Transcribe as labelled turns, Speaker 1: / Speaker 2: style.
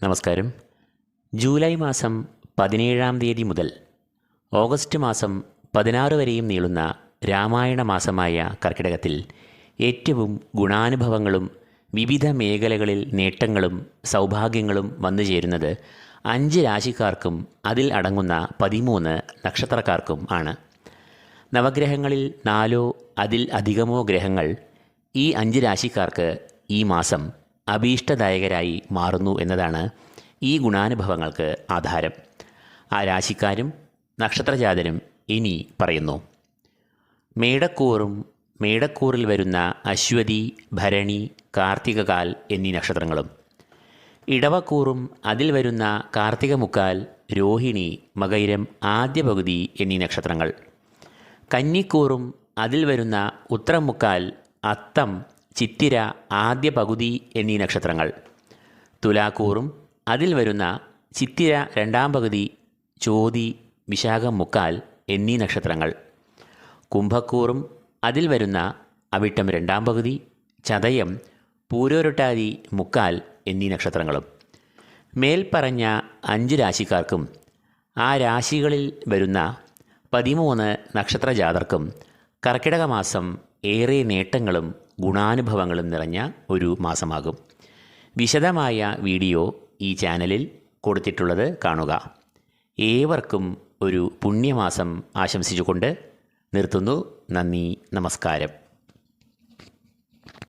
Speaker 1: നമസ്കാരം. ജൂലൈ മാസം പതിനേഴാം തീയതി മുതൽ ഓഗസ്റ്റ് മാസം പതിനാറ് വരെയും നീളുന്ന രാമായണ മാസമായ കർക്കിടകത്തിൽ ഏറ്റവും ഗുണാനുഭവങ്ങളും വിവിധ മേഖലകളിൽ നേട്ടങ്ങളും സൗഭാഗ്യങ്ങളും വന്നു ചേരുന്നത് അഞ്ച് രാശിക്കാർക്കും അതിൽ അടങ്ങുന്ന പതിമൂന്ന് നക്ഷത്രക്കാർക്കും ആണ്. നവഗ്രഹങ്ങളിൽ നാലോ അതിൽ അധികമോ ഗ്രഹങ്ങൾ ഈ അഞ്ച് രാശിക്കാർക്ക് ഈ മാസം അഭീഷ്ടദായകരായി മാറുന്നു എന്നതാണ് ഈ ഗുണാനുഭവങ്ങൾക്ക് ആധാരം. ആ രാശിക്കാരും നക്ഷത്രജാതരും ഇനി പറയുന്നു. മേടക്കൂറും മേടക്കൂറിൽ വരുന്ന അശ്വതി ഭരണി കാർത്തികകാൽ എന്നീ നക്ഷത്രങ്ങളും. ഇടവക്കൂറും അതിൽ വരുന്ന കാർത്തിക മുക്കാൽ രോഹിണി മകൈരം ആദ്യ പകുതി എന്നീ നക്ഷത്രങ്ങൾ. കന്നിക്കൂറും അതിൽ വരുന്ന ഉത്തരമുക്കാൽ അത്തം ചിത്തിര ആദ്യ പകുതി എന്നീ നക്ഷത്രങ്ങൾ. തുലാക്കൂറും അതിൽ വരുന്ന ചിത്തിര രണ്ടാം പകുതി ചോതി വിശാഖം മുക്കാൽ എന്നീ നക്ഷത്രങ്ങൾ. കുംഭക്കൂറും അതിൽ വരുന്ന അവിട്ടം രണ്ടാം പകുതി ചതയം പൂരോരുട്ടാതി മുക്കാൽ എന്നീ നക്ഷത്രങ്ങളും. മേൽപ്പറഞ്ഞ അഞ്ച് രാശിക്കാർക്കും ആ രാശികളിൽ വരുന്ന പതിമൂന്ന് നക്ഷത്രജാതർക്കും കർക്കിടക മാസം ഏറെ നേട്ടങ്ങളും ഗുണാനുഭവങ്ങളും നിറഞ്ഞ ഒരു മാസമാകും. വിശദമായ വീഡിയോ ഈ ചാനലിൽ കൊടുത്തിട്ടുള്ളത് കാണുക. ഏവർക്കും ഒരു പുണ്യമാസം ആശംസിച്ചുകൊണ്ട് നിർത്തുന്നു. നന്ദി നമസ്കാരം.